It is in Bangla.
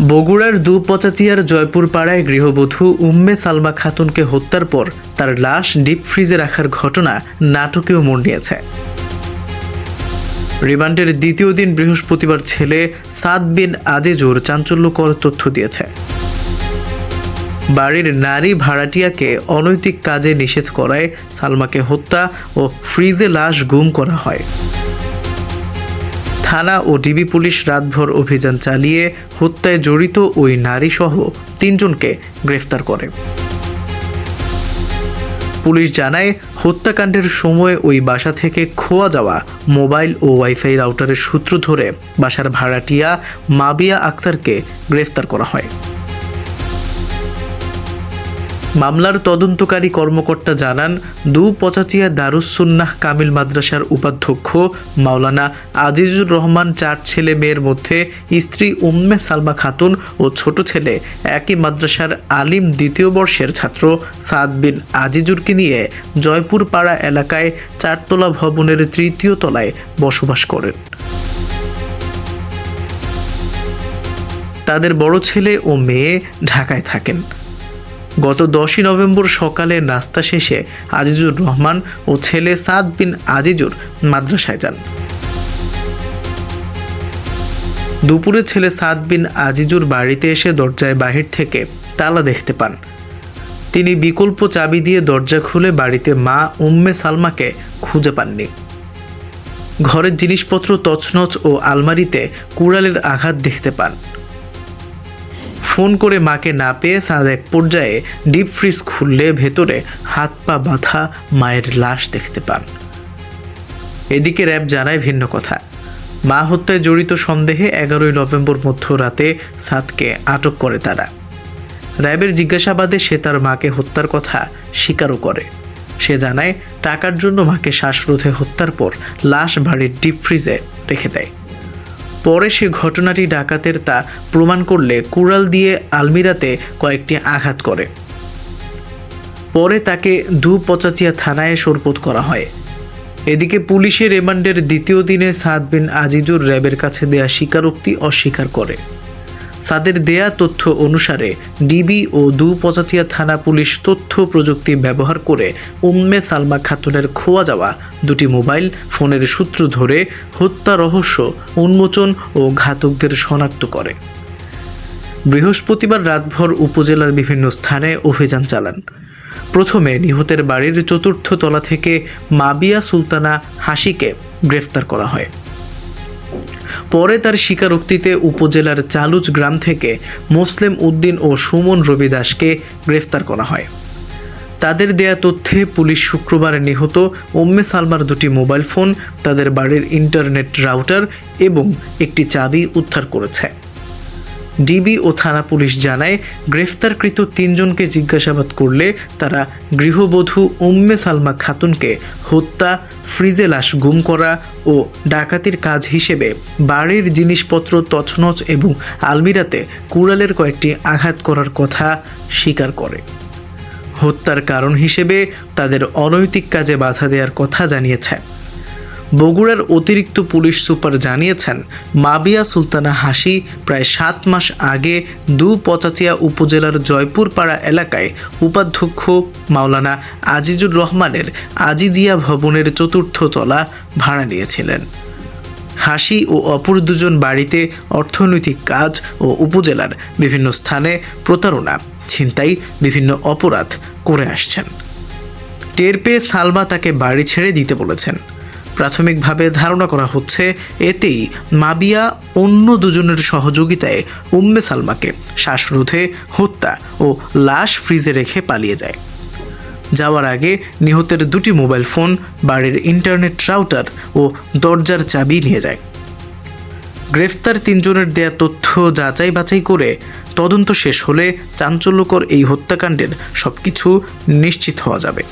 বগুড়ার দুপচাচিয়ার জয়পুর পাড়ায় গৃহবধূ উম্মে সালমা খাতুনকে হত্যার পর তার লাশ ডিপ ফ্রিজে রাখার ঘটনা নাটকীয় মোড় নিয়েছে রিমান্ডের দ্বিতীয় দিন বৃহস্পতিবার ছেলে সাদ বিন আজিজুর চাঞ্চল্যকর তথ্য দিয়েছে। বাড়ির নারী ভাড়াটিয়াকে অনৈতিক কাজে নিষেধ করায় সালমাকে হত্যা ও ফ্রিজে লাশ গুম করা হয়। থানা ও ডিবি পুলিশ রাতভর অভিযান চালিয়ে হত্যায় জড়িত ওই নারীসহ তিনজনকে গ্রেফতার করে। পুলিশ জানায়, হত্যাকাণ্ডের সময় ওই বাসা থেকে খোয়া যাওয়া মোবাইল ও ওয়াইফাই রাউটারের সূত্র ধরে বাসার ভাড়াটিয়া মাবিয়া আক্তারকে গ্রেফতার করা হয়। মামলার তদন্তকারী কর্মকর্তা জানান দু পচাচিয়া দারুসুন্নাহ কামিল মাদ্রাসার উপাধ্যক্ষ মাওলানা আজিজুর রহমান চার ছেলে মেয়ের মধ্যে স্ত্রী উম্মে সালমা খাতুন ও ছোট ছেলে একই মাদ্রাসার আলিম দ্বিতীয় বর্ষের ছাত্র সাদ বিন আজিজুরকে নিয়ে জয়পুর পাড়া এলাকায় চারতলা ভবনের তৃতীয় তলায় বসবাস করেন। তাদের বড় ছেলে ও মেয়ে ঢাকায় থাকেন। গত দশই নভেম্বর সকালে নাস্তা শেষে আজিজুর রহমান ও ছেলে সাদ বিন আজিজুর মাদ্রাসায় যান। দুপুরে ছেলে সাদ বিন আজিজুর বাড়িতে এসে দরজায় বাহির থেকে তালা দেখতে পান। তিনি বিকল্প চাবি দিয়ে দরজা খুলে বাড়িতে মা উম্মে সালমাকে খুঁজে পাননি। ঘরের জিনিসপত্র তছনছ ও আলমারিতে কুড়ালের আঘাত দেখতে পান। ফোন করে মাকে না পেয়ে সাদ এক পর্যায়ে ডিপ ফ্রিজ খুললে ভেতরে হাত পা বাঁধা মায়ের লাশ দেখতে পান। এদিকে র্যাব জানায় ভিন্ন কথা। মা হত্যায় জড়িত সন্দেহে এগারোই নভেম্বর মধ্যরাতে সাদকে আটক করে তারা। র্যাবের জিজ্ঞাসাবাদে সে তার মাকে হত্যার কথা স্বীকারও করে। সে জানায়, টাকার জন্য মাকে শ্বাসরোধে হত্যার পর লাশ বাড়ির ডিপ ফ্রিজে রেখে দেয়। পরে সে ঘটনাটি ডাকাতের তা প্রমাণ করলে কুড়াল দিয়ে আলমিরাতে কয়েকটি আঘাত করে। পরে তাকে দু পচাচিয়া থানায় সোরপোত করা হয়। এদিকে পুলিশের রিমান্ডের দ্বিতীয় দিনে সাদ বিন আজিজুর র্যাবের কাছে দেয়া স্বীকারোক্তি অস্বীকার করে। সাদের দেয়া তথ্য অনুসারে, ডিবি ও দু পচাচিয়া থানা পুলিশ তথ্য প্রযুক্তি ব্যবহার করে উম্মে সালমা খাতুনের খোয়া যাওয়া দুটি মোবাইল ফোনের সূত্র ধরে হত্যা রহস্য, উন্মোচন ও ঘাতকদের শনাক্ত করে। বৃহস্পতিবার রাতভর উপজেলার বিভিন্ন স্থানে অভিযান চালান। প্রথমে নিহতের বাড়ির চতুর্থ তলা থেকে মাবিয়া সুলতানা হাসিকে গ্রেফতার করা হয়। পরে তার স্বীকারোক্তিতে উপজেলার চালুচ গ্রাম থেকে মোসলেম উদ্দিন ও সুমন রবি দাসকে গ্রেফতার করা হয়। তাদের দেয়া তথ্যে পুলিশ শুক্রবার নিহত উম্মে সালমার দুটি মোবাইল ফোন, তাদের বাড়ির ইন্টারনেট রাউটার এবং একটি চাবি উদ্ধার করেছে। ডিবি ও থানা পুলিশ জানায়, গ্রেফতারকৃত তিনজনকে জিজ্ঞাসাবাদ করলে তারা গৃহবধূ উম্মে সালমা খাতুনকে হত্যা, ফ্রিজে লাশ গুম করা ও ডাকাতির কাজ হিসেবে বাড়ির জিনিসপত্র তছনছ এবং আলমিরাতে কুড়ালের কয়েকটি আঘাত করার কথা স্বীকার করে। হত্যার কারণ হিসেবে তাদের অনৈতিক কাজে বাধা দেওয়ার কথা জানিয়েছে। বগুড়ার অতিরিক্ত পুলিশ সুপার জানিয়েছেন, মাবিয়া সুলতানা হাসি প্রায় সাত মাস আগে দু পচাচিয়া উপজেলার জয়পুরপাড়া এলাকায় উপাধ্যক্ষ মাওলানা আজিজুর রহমানের আজিজিয়া ভবনের চতুর্থ তলা ভাড়া নিয়েছিলেন। হাসি ও অপর দুজন বাড়িতে অর্থনৈতিক কাজ ও উপজেলার বিভিন্ন স্থানে প্রতারণা, ছিনতাই, বিভিন্ন অপরাধ করে আসছেন। টের পেয়ে সালমা তাকে বাড়ি ছেড়ে দিতে বলেছেন। প্রাথমিকভাবে ধারণা করা হচ্ছে এতেই মাবিয়া অন্য দুজনের সহযোগিতায় উম্মে সালমাকে শ্বাসরোধে হত্যা ও লাশ ফ্রিজে রেখে পালিয়ে যায়। যাওয়ার আগে নিহতের দুটি মোবাইল ফোন, বাড়ির ইন্টারনেট রাউটার ও দরজার চাবি নিয়ে যায়। গ্রেফতার তিনজনের দেয়া তথ্য যাচাই বাছাই করে তদন্ত শেষ হলে চাঞ্চল্যকর এই হত্যাকাণ্ডের সবকিছু নিশ্চিত হওয়া যাবে।